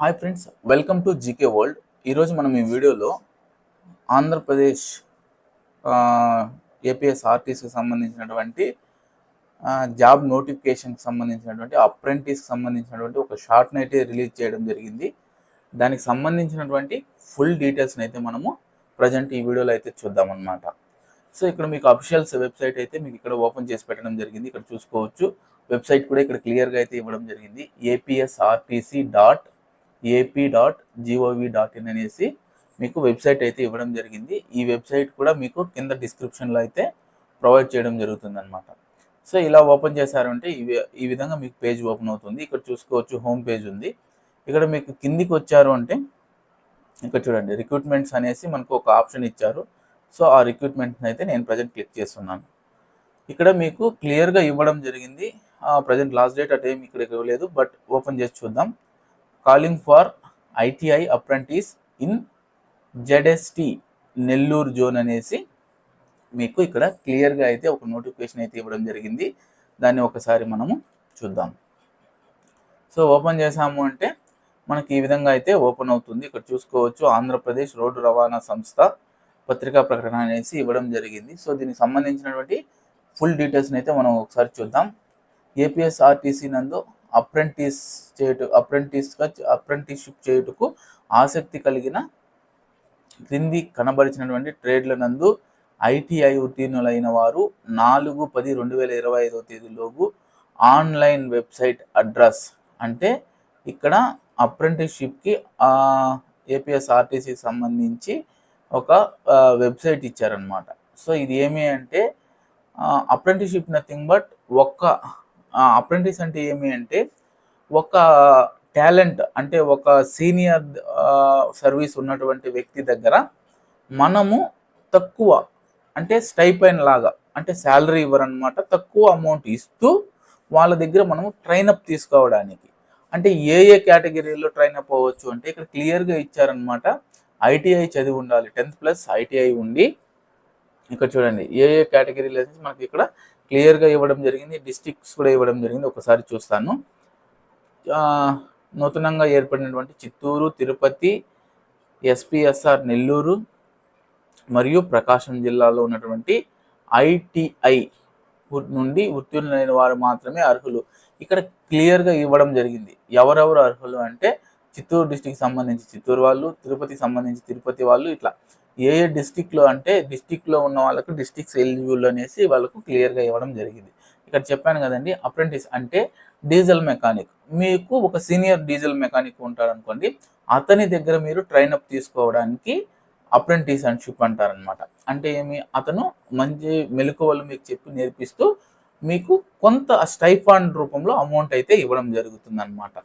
Hi friends welcome to G world ఈరోజు మనం ఈ వీడియోలో ఆంధ్రప్రదేశ్ ఏపీఎస్ ఆర్టీసీకి సంబంధించినటువంటి జాబ్ నోటిఫికేషన్కి సంబంధించినటువంటి అప్రెంటిస్కి సంబంధించినటువంటి ఒక షార్ట్ని అయితే రిలీజ్ చేయడం జరిగింది. దానికి సంబంధించినటువంటి ఫుల్ డీటెయిల్స్ని అయితే మనము ప్రజెంట్ ఈ వీడియోలో అయితే చూద్దామన్నమాట. సో ఇక్కడ మీకు అఫిషియల్స్ వెబ్సైట్ అయితే మీకు ఇక్కడ ఓపెన్ చేసి పెట్టడం జరిగింది. ఇక్కడ చూసుకోవచ్చు. వెబ్సైట్ కూడా ఇక్కడ క్లియర్గా అయితే ఇవ్వడం జరిగింది. APSRTC dot AP dot GOV dot in అనేసి మీకు వెబ్సైట్ అయితే ఇవ్వడం జరిగింది. ఈ వెబ్సైట్ కూడా మీకు కింద డిస్క్రిప్షన్లో అయితే ప్రొవైడ్ చేయడం జరుగుతుంది అనమాట సో ఇలా ఓపెన్ చేశారంటే ఈ వి- ఈ విధంగా మీకు పేజ్ ఓపెన్ అవుతుంది. ఇక్కడ చూసుకోవచ్చు హోమ్ పేజ్ ఉంది. ఇక్కడ మీకు కిందికి వచ్చారు అంటే ఇక్కడ చూడండి రిక్రూట్మెంట్స్ అనేసి మనకు ఒక ఆప్షన్ ఇచ్చారు. సో ఆ రిక్రూట్మెంట్ని అయితే నేను ప్రజెంట్ క్లిక్ చేస్తున్నాను. ఇక్కడ మీకు క్లియర్గా ఇవ్వడం జరిగింది. ప్రజెంట్ లాస్ట్ డేట్ అటే ఇక్కడ ఇవ్వలేదు బట్ ఓపెన్ చేసి చూద్దాం. Calling for ITI apprentice in ZST Nellore zone అనేసి మీకు ఇక్కడ క్లియర్గా అయితే ఒక నోటిఫికేషన్ అయితే ఇవ్వడం జరిగింది. దాన్ని ఒకసారి మనము చూద్దాం. సో ఓపెన్ చేసాము అంటే మనకి ఈ విధంగా అయితే ఓపెన్ అవుతుంది. ఇక్కడ చూసుకోవచ్చు ఆంధ్రప్రదేశ్ రోడ్డు రవాణా సంస్థ పత్రికా ప్రకటన అనేసి ఇవ్వడం జరిగింది. సో దీనికి సంబంధించినటువంటి ఫుల్ డీటెయిల్స్ని అయితే మనం ఒకసారి చూద్దాం. ఏపీఎస్ఆర్టీసీ నందు అప్రెంటిస్ చేయుట అప్రెంటిస్గా అప్రెంటిస్షిప్ చేయుటకు ఆసక్తి కలిగిన క్రింది కనబరిచినటువంటి ట్రేడ్ల నందు ఐటీఐ ఉత్తీర్ణులైన వారు నాలుగు పది రెండు వేల ఇరవై ఐదో తేదీలోగు ఆన్లైన్ వెబ్సైట్ అడ్రస్ అంటే ఇక్కడ అప్రెంటిస్షిప్కి ఏపీఎస్ఆర్టీసీకి సంబంధించి ఒక వెబ్సైట్ ఇచ్చారనమాట సో ఇది ఏమి అంటే అప్రెంటిస్షిప్ నథింగ్ బట్ ఒక్క అప్రెంటిస్ అంటే ఏమి అంటే ఒక టాలెంట్ అంటే ఒక సీనియర్ సర్వీస్ ఉన్నటువంటి వ్యక్తి దగ్గర మనము తక్కువ అంటే స్టైపైన్ లాగా అంటే శాలరీ ఇవ్వరనమాట తక్కువ అమౌంట్ ఇస్తూ వాళ్ళ దగ్గర మనము ట్రైనప్ తీసుకోవడానికి. అంటే ఏ ఏ కేటగిరీలో ట్రైనప్ అవ్వచ్చు అంటే ఇక్కడ క్లియర్గా ఇచ్చారనమాట ఐటీఐ చదివి ఉండాలి టెన్త్ ప్లస్ ఐటీఐ ఉండి. ఇక్కడ చూడండి ఏ ఏ కేటగిరీలో మనకి ఇక్కడ క్లియర్గా ఇవ్వడం జరిగింది డిస్టిక్స్ కూడా ఇవ్వడం జరిగింది. ఒకసారి చూస్తాను. నూతనంగా ఏర్పడినటువంటి చిత్తూరు తిరుపతి ఎస్పిఎస్ఆర్ నెల్లూరు మరియు ప్రకాశం జిల్లాలో ఉన్నటువంటి ఐటిఐ నుండి ఉత్తీర్ణులైన వారు మాత్రమే అర్హులు. ఇక్కడ క్లియర్గా ఇవ్వడం జరిగింది. ఎవరెవరు అర్హులు అంటే చిత్తూరు డిస్టిక్ సంబంధించి చిత్తూరు వాళ్ళు తిరుపతికి సంబంధించి తిరుపతి వాళ్ళు ఇట్లా ఏ ఏ డిస్టిక్లో అంటే డిస్టిక్లో ఉన్న వాళ్ళకు డిస్టిక్స్ ఎలిజిబుల్ అనేసి వాళ్ళకు క్లియర్గా ఇవ్వడం జరిగింది. ఇక్కడ చెప్పాను కదండి అప్రెంటిస్ అంటే డీజిల్ మెకానిక్ మీకు ఒక సీనియర్ డీజిల్ మెకానిక్ ఉంటాడు అనుకోండి అతని దగ్గర మీరు ట్రైనప్ తీసుకోవడానికి అప్రెంటిస్ షిప్ అంటారనమాట అంటే ఏమి? అతను మంచి మెలకువలు మీకు చెప్పి నేర్పిస్తూ మీకు కొంత స్టైఫాండ్ రూపంలో అమౌంట్ అయితే ఇవ్వడం జరుగుతుంది అనమాట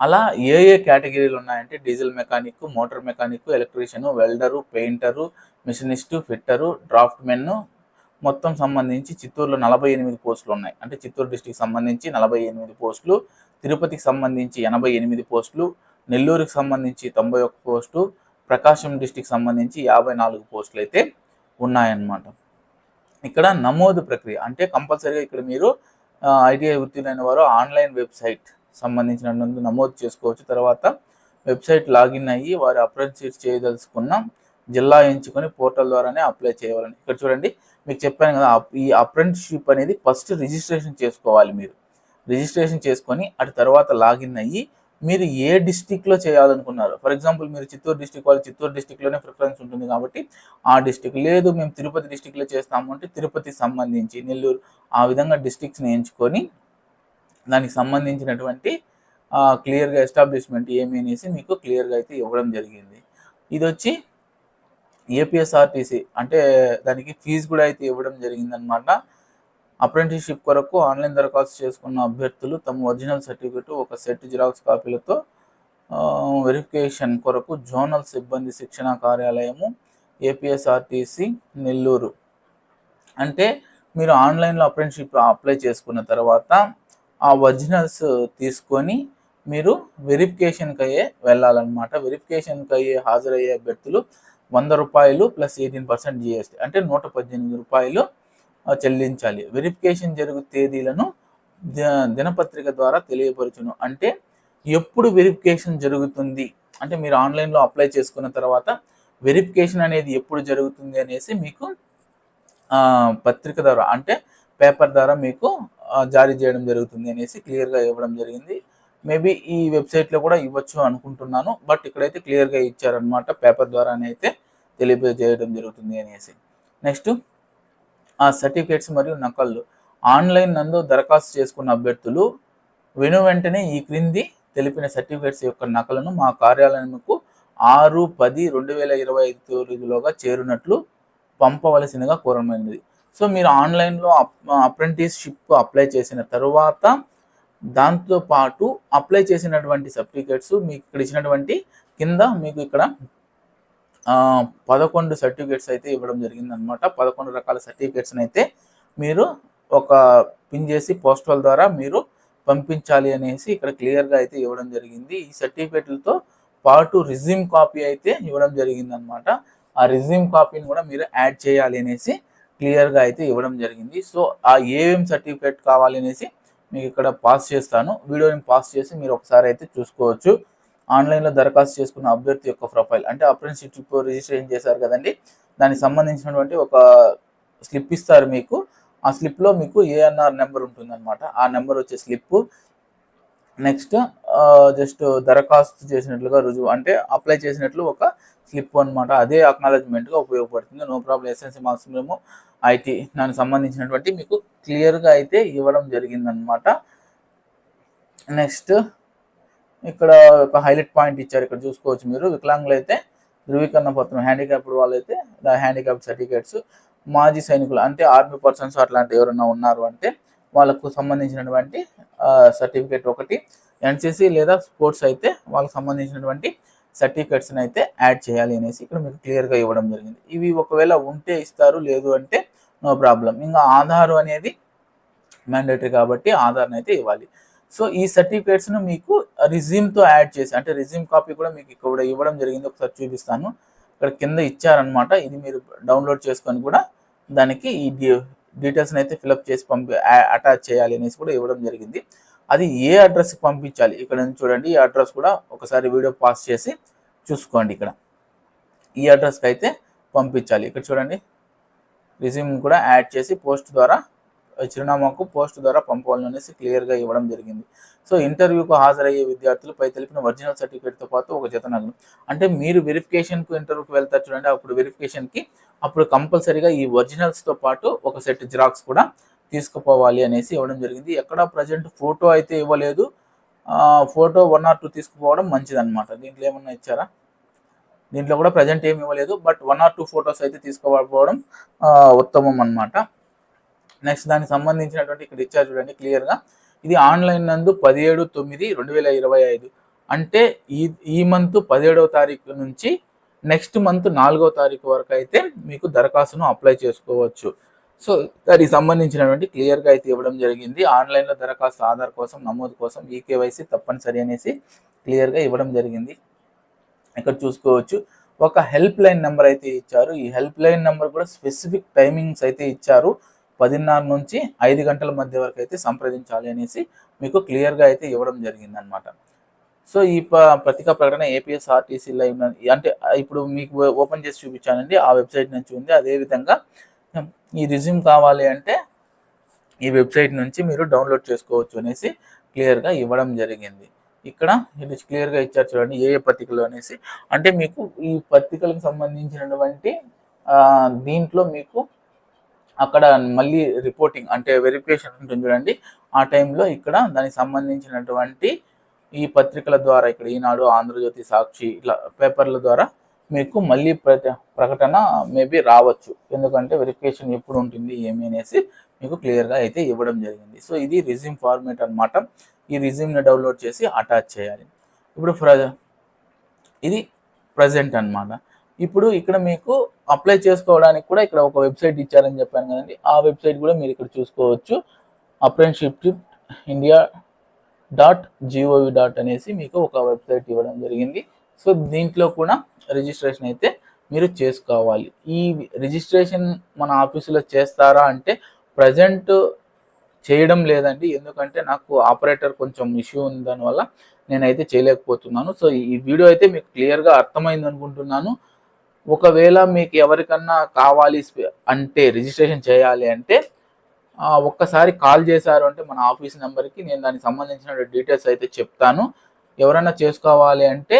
అలా ఏ ఏ కేటగిరీలు ఉన్నాయంటే diesel mechanic motor mechanic electrician welder painter machinist fitter draughtsman మొత్తం సంబంధించి చిత్తూరులో నలభై ఎనిమిది పోస్టులు ఉన్నాయి. అంటే చిత్తూరు డిస్టిక్ సంబంధించి నలభై ఎనిమిది పోస్టులు తిరుపతికి సంబంధించి ఎనభై ఎనిమిది పోస్టులు నెల్లూరుకి సంబంధించి తొంభై ఒక్క పోస్టు ప్రకాశం డిస్టిక్ సంబంధించి యాభై నాలుగు పోస్టులు అయితే ఉన్నాయన్నమాట. ఇక్కడ నమోదు ప్రక్రియ అంటే కంపల్సరీగా ఇక్కడ మీరు ఐటీఐ ఉత్తీర్ణైన వారు ఆన్లైన్ వెబ్సైట్ సంబంధించినందు నమోదు చేసుకోవచ్చు. తర్వాత వెబ్సైట్ లాగిన్ అయ్యి వారు అప్రెంటిషిప్ చేయదలుచుకున్న జిల్లా ఎంచుకొని పోర్టల్ ద్వారానే అప్లై చేయాలని ఇక్కడ చూడండి మీకు చెప్పాను కదా ఈ అప్రెంటిషిప్ అనేది ఫస్ట్ రిజిస్ట్రేషన్ చేసుకోవాలి మీరు. రిజిస్ట్రేషన్ చేసుకొని అటు తర్వాత లాగిన్ అయ్యి మీరు ఏ డిస్టిక్లో చేయాలనుకున్నారు ఫర్ ఎగ్జాంపుల్ మీరు చిత్తూరు డిస్టిక్ వాళ్ళు చిత్తూరు డిస్టిక్లోనే ప్రిఫరెన్స్ ఉంటుంది కాబట్టి ఆ డిస్టిక్ లేదు మేము తిరుపతి డిస్టిక్లో చేస్తాము అంటే తిరుపతికి సంబంధించి నెల్లూరు ఆ విధంగా డిస్టిక్స్ని ఎంచుకొని దానికి సంబంధించినటువంటి క్లియర్గా ఎస్టాబ్లిష్మెంట్ ఏమి అనేసి మీకు క్లియర్గా అయితే ఇవ్వడం జరిగింది. ఇది వచ్చి ఏపీఎస్ఆర్టీసీ అంటే దానికి ఫీజు కూడా అయితే ఇవ్వడం జరిగిందనమాట అప్రెంటిస్షిప్ కొరకు ఆన్లైన్ దరఖాస్తు చేసుకున్న అభ్యర్థులు తమ ఒరిజినల్ సర్టిఫికెట్ ఒక సెట్ జిరాక్స్ కాపీలతో వెరిఫికేషన్ కొరకు జోనల్ సిబ్బంది శిక్షణ కార్యాలయము ఏపీఎస్ఆర్టీసీ నెల్లూరు. అంటే మీరు ఆన్లైన్లో అప్రెంటిస్షిప్ అప్లై చేసుకున్న తర్వాత ఆ ఒరిజినల్స్ తీసుకొని మీరు వెరిఫికేషన్కి అయ్యే వెళ్ళాలన్నమాట. వెరిఫికేషన్కి అయ్యే హాజరయ్యే అభ్యర్థులు వంద రూపాయలు ప్లస్ ఎయిటీన్ పర్సెంట్ జిఎస్టీ అంటే నూట పద్దెనిమిది రూపాయలు చెల్లించాలి. వెరిఫికేషన్ జరుగు తేదీలను దినపత్రిక ద్వారా తెలియపరచును. అంటే ఎప్పుడు వెరిఫికేషన్ జరుగుతుంది? అంటే మీరు ఆన్లైన్లో అప్లై చేసుకున్న తర్వాత వెరిఫికేషన్ అనేది ఎప్పుడు జరుగుతుంది అనేసి మీకు పత్రిక ద్వారా అంటే పేపర్ ద్వారా మీకు జారీ చేయడం జరుగుతుంది అనేసి క్లియర్గా ఇవ్వడం జరిగింది. మేబీ ఈ వెబ్సైట్లో కూడా ఇవ్వచ్చు అనుకుంటున్నాను బట్ ఇక్కడైతే క్లియర్గా ఇచ్చారనమాట పేపర్ ద్వారానే అయితే తెలియజేయడం జరుగుతుంది అనేసి. నెక్స్ట్ ఆ సర్టిఫికేట్స్ మరియు నకళ్ళు. ఆన్లైన్ నందు దరఖాస్తు చేసుకున్న అభ్యర్థులు వెను వెంటనే ఈ క్రింది తెలిపిన సర్టిఫికేట్స్ యొక్క నకలను మా కార్యాలయంకు ఆరు పది రెండు వేల ఇరవై ఐదు తేదీలోగా చేరునట్లు పంపవలసిందిగా కోరమైనది. సో మీరు ఆన్లైన్లో అప్రెంటిస్షిప్ అప్లై చేసిన తర్వాత దాంతో పాటు అప్లై చేసినటువంటి సర్టిఫికేట్స్ మీకు ఇక్కడ ఇచ్చినటువంటి కింద మీకు ఇక్కడ పదకొండు సర్టిఫికేట్స్ అయితే ఇవ్వడం జరిగింది అనమాట పదకొండు రకాల సర్టిఫికేట్స్ని అయితే మీరు ఒక పిన్ చేసి పోస్టల్ ద్వారా మీరు పంపించాలి అనేసి ఇక్కడ క్లియర్గా అయితే ఇవ్వడం జరిగింది. ఈ సర్టిఫికేట్లతో పాటు రిజ్యూమ్ కాపీ అయితే ఇవ్వడం జరిగింది అనమాట ఆ రిజ్యూమ్ కాపీని కూడా మీరు యాడ్ చేయాలి అనేసి క్లియర్గా అయితే ఇవ్వడం జరిగింది. సో ఆ ఏఎం సర్టిఫికేట్ కావాలి అనేసి మీకు ఇక్కడ పాస్ చేస్తాను. వీడియోని పాస్ చేసి మీరు ఒకసారి అయితే చూసుకోవచ్చు. ఆన్లైన్లో దరఖాస్తు చేసుకున్న అభ్యర్థి యొక్క ప్రొఫైల్ అంటే అప్రెంటిస్షిప్ రిజిస్ట్రేషన్ చేశారు కదండి. దానికి సంబంధించినటువంటి ఒక స్లిప్ ఇస్తారు మీకు. ఆ స్లిప్లో మీకు ఏఎన్ఆర్ నెంబర్ ఉంటుందన్నమాట. ఆ నెంబర్ వచ్చే స్లిప్ నెక్స్ట్ జస్ట్ దరఖాస్తు చేసినట్లుగా రుజువు అంటే అప్లై చేసినట్లు ఒక స్లిప్ అన్నమాట. అదే అక్నాలజ్మెంట్గా ఉపయోగపడుతుంది. నో ప్రాబ్లం ఎస్ఎన్సీ మార్క్స్ మేము ఐటీ దానికి సంబంధించినటువంటి మీకు క్లియర్గా అయితే ఇవ్వడం జరిగిందనమాట నెక్స్ట్ ఇక్కడ ఒక హైలైట్ పాయింట్ ఇచ్చారు. ఇక్కడ చూసుకోవచ్చు మీరు. వికలాంగులు అయితే ధృవీకరణ పత్రం హ్యాండిక్యాప్డ్ వాళ్ళైతే హ్యాండిక్యాప్ సర్టిఫికేట్స్ మాజీ సైనికులు అంటే ఆర్మీ పర్సన్స్ అట్లాంటి ఎవరైనా ఉన్నారు అంటే వాళ్ళకు సంబంధించినటువంటి సర్టిఫికేట్ ఒకటి. ఎన్సీసీ లేదా స్పోర్ట్స్ అయితే వాళ్ళకి సంబంధించినటువంటి సర్టిఫికేట్స్ని అయితే యాడ్ చేయాలి అనేసి ఇక్కడ మీకు క్లియర్గా ఇవ్వడం జరిగింది. ఇవి ఒకవేళ ఉంటే ఇస్తారు లేదు అంటే నో ప్రాబ్లం. ఇంకా ఆధార్ అనేది మ్యాండేటరీ కాబట్టి ఆధార్ని అయితే ఇవ్వాలి. సో ఈ సర్టిఫికేట్స్ను మీకు రిజ్యూమ్తో యాడ్ చేసి అంటే రిజ్యూమ్ కాపీ కూడా మీకు ఇక్కడ ఇవ్వడం జరిగింది. ఒకసారి చూపిస్తాను. ఇక్కడ కింద ఇచ్చారనమాట ఇది మీరు డౌన్లోడ్ చేసుకొని కూడా దానికి ఈ డీటెయిల్స్ని అయితే ఫిలప్ చేసి పంపి అటాచ్ చేయాలి అనేసి కూడా ఇవ్వడం జరిగింది. అది ఏ అడ్రస్కి పంపించాలి? ఇక్కడ నుంచి చూడండి. ఈ అడ్రస్ కూడా ఒకసారి వీడియో పాస్ చేసి చూసుకోండి ఇక్కడ. ఈ అడ్రస్కి అయితే పంపించాలి. ఇక్కడ చూడండి. రిజ్యూమ్ కూడా యాడ్ చేసి పోస్ట్ ద్వారా చిరునామాకు పోస్ట్ ద్వారా పంపవాలని అనేసి క్లియర్గా ఇవ్వడం జరిగింది. సో ఇంటర్వ్యూకు హాజరయ్యే విద్యార్థులు పై తెలిపిన ఒరిజినల్ సర్టిఫికేట్తో పాటు ఒక జత అంటే మీరు వెరిఫికేషన్కు ఇంటర్వ్యూకి వెళ్తారు చూడండి అప్పుడు వెరిఫికేషన్కి అప్పుడు కంపల్సరీగా ఈ ఒరిజినల్స్తో పాటు ఒక సెట్ జిరాక్స్ కూడా తీసుకుపోవాలి అనేసి ఇవ్వడం జరిగింది. ఎక్కడ ప్రజెంట్ ఫోటో అయితే ఇవ్వలేదు. ఫోటో వన్ ఆర్ టూ తీసుకుపోవడం మంచిదన్నమాట. దీంట్లో ఏమన్నా ఇచ్చారా? దీంట్లో కూడా ప్రజెంట్ ఏమి ఇవ్వలేదు. But one or two photos అయితే తీసుకోకపోవడం ఉత్తమం అనమాట నెక్స్ట్ దానికి సంబంధించినటువంటి ఇక్కడ ఇచ్చారు చూడండి క్లియర్గా ఇది ఆన్లైన్ నందు పదిహేడు తొమ్మిది రెండు వేల ఇరవై ఐదు. అంటే ఈ ఈ మంత్ పదిహేడవ తారీఖు నుంచి నెక్స్ట్ మంత్ నాలుగో తారీఖు వరకు అయితే మీకు దరఖాస్తును అప్లై చేసుకోవచ్చు. సో దానికి సంబంధించినటువంటి క్లియర్గా అయితే ఇవ్వడం జరిగింది. ఆన్లైన్లో దరఖాస్తు ఆధార్ కోసం నమోదు కోసం ఈ తప్పనిసరి అనేసి క్లియర్గా ఇవ్వడం జరిగింది. ఇక్కడ చూసుకోవచ్చు. ఒక హెల్ప్ లైన్ నెంబర్ అయితే ఇచ్చారు. ఈ హెల్ప్ లైన్ నెంబర్ కూడా స్పెసిఫిక్ టైమింగ్స్ అయితే ఇచ్చారు. పదిన్నర నుంచి ఐదు గంటల మధ్య వరకు అయితే సంప్రదించాలి అనేసి మీకు క్లియర్గా అయితే ఇవ్వడం జరిగింది అనమాట సో ఈ ప- పత్రికా ప్రకటన ఏపీఎస్ఆర్టీసీలో అంటే ఇప్పుడు మీకు ఓపెన్ చేసి చూపించానండి. ఆ వెబ్సైట్ నుంచి ఉంది. అదేవిధంగా ఈ రిజ్యూమ్ కావాలి అంటే ఈ వెబ్సైట్ నుంచి మీరు డౌన్లోడ్ చేసుకోవచ్చు అనేసి క్లియర్గా ఇవ్వడం జరిగింది. ఇక్కడ ఇది క్లియర్గా ఇచ్చారు చూడండి ఏ ఏ పత్రికలు అనేసి. అంటే మీకు ఈ పత్రికలకు సంబంధించినటువంటి దీంట్లో మీకు అక్కడ మళ్ళీ రిపోర్టింగ్ అంటే వెరిఫికేషన్ ఉంటుంది చూడండి. ఆ టైంలో ఇక్కడ దానికి సంబంధించినటువంటి ఈ పత్రికల ద్వారా ఇక్కడ ఈనాడు ఆంధ్రజ్యోతి సాక్షి ఇట్లా పేపర్ల ద్వారా మీకు మళ్ళీ ప్రకటన మేబీ రావచ్చు. ఎందుకంటే వెరిఫికేషన్ ఎప్పుడు ఉంటుంది ఏమి అనేసి మీకు క్లియర్గా అయితే ఇవ్వడం జరిగింది. సో ఇది రిజ్యూమ్ ఫార్మేట్ అన్నమాట. ఈ రిజ్యూమ్ని డౌన్లోడ్ చేసి అటాచ్ చేయాలి. ఇప్పుడు ప్ర ఇది ప్రజెంట్ అన్నమాట. ఇప్పుడు ఇక్కడ మీకు అప్లై చేసుకోవడానికి కూడా ఇక్కడ ఒక వెబ్సైట్ ఇచ్చారని చెప్పాను కదండి. ఆ వెబ్సైట్ కూడా మీరు ఇక్కడ చూసుకోవచ్చు. Apprenticeship India dot G O V dot అనేసి మీకు ఒక వెబ్సైట్ ఇవ్వడం జరిగింది. సో దీంట్లో కూడా రిజిస్ట్రేషన్ అయితే మీరు చేసుకోవాలి. ఈ రిజిస్ట్రేషన్ మన ఆఫీసులో చేస్తారా అంటే ప్రజెంట్ చేయడం లేదండి. ఎందుకంటే నాకు ఆపరేటర్ కొంచెం ఇష్యూ ఉంది. దానివల్ల నేనైతే చేయలేకపోతున్నాను. సో ఈ వీడియో అయితే మీకు క్లియర్గా అర్థమైంది అనుకుంటున్నాను. ఒకవేళ మీకు ఎవరికన్నా కావాలి అంటే రిజిస్ట్రేషన్ చేయాలి అంటే ఒక్కసారి కాల్ చేశారు అంటే మన ఆఫీస్ నెంబర్కి నేను దానికి సంబంధించిన డీటెయిల్స్ అయితే చెప్తాను. ఎవరైనా చేసుకోవాలి అంటే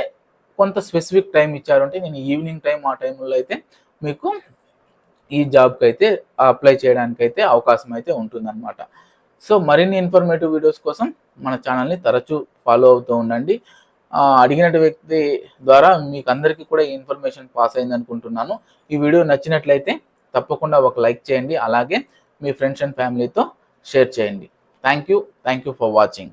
కొంత స్పెసిఫిక్ టైం ఇచ్చారు అంటే నేను ఈవినింగ్ టైం ఆ టైంలో అయితే మీకు ఈ జాబ్కి అయితే అప్లై చేయడానికి అయితే అవకాశం అయితే ఉంటుందన్నమాట. సో మరిన్ని ఇన్ఫర్మేటివ్ వీడియోస్ కోసం మన ఛానల్ని తరచూ ఫాలో అవుతూ ఉండండి. అడిగిన వ్యక్తి ద్వారా మీకు అందరికీ కూడా ఈ ఇన్ఫర్మేషన్ పాస్ అయింది అనుకుంటున్నాను. ఈ వీడియో నచ్చినట్లయితే తప్పకుండా ఒక లైక్ చేయండి అలాగే మీ ఫ్రెండ్స్ అండ్ ఫ్యామిలీతో షేర్ చేయండి. Thank you thank you for watching